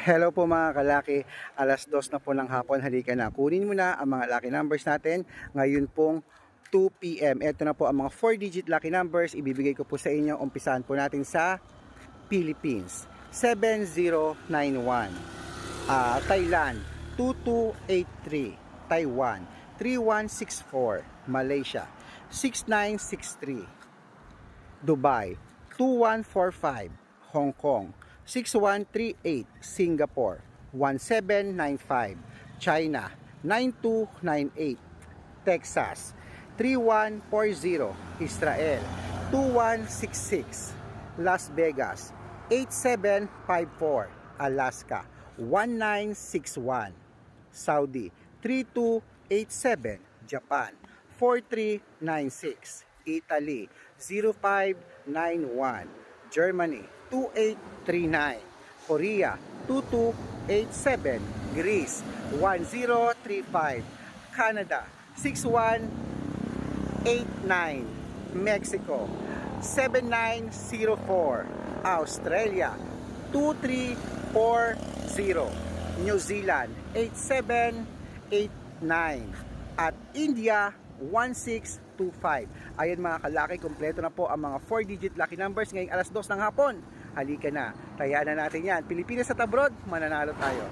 Hello po mga kalaki, alas dos na po ng hapon, halika na. Kunin mo na ang mga lucky numbers natin ngayon pong 2 p.m. Ito na po ang mga 4-digit lucky numbers, ibibigay ko po sa inyo. Umpisahan po natin sa Philippines, 7091. Ah, Thailand, 2283. Taiwan, 3164. Malaysia, 6963. Dubai 2145 Hong Kong 6138 Singapore. 1795 China. 9298 Texas. 3140 Israel. 2166 Las Vegas. 8754 Alaska. 1961 Saudi. 3287 Japan. 4396 Italy. 0591 Germany 2839 Korea 2287 Greece 1035 Canada 6189 Mexico 7904 Australia 2340 New Zealand 8789 at India 1625. Ayan mga kalaki, kompleto na po ang mga 4-digit lucky numbers ngayong alas 2 ng hapon. Halika na, tayaan na natin yan. Pilipinas at abroad, mananalo tayo.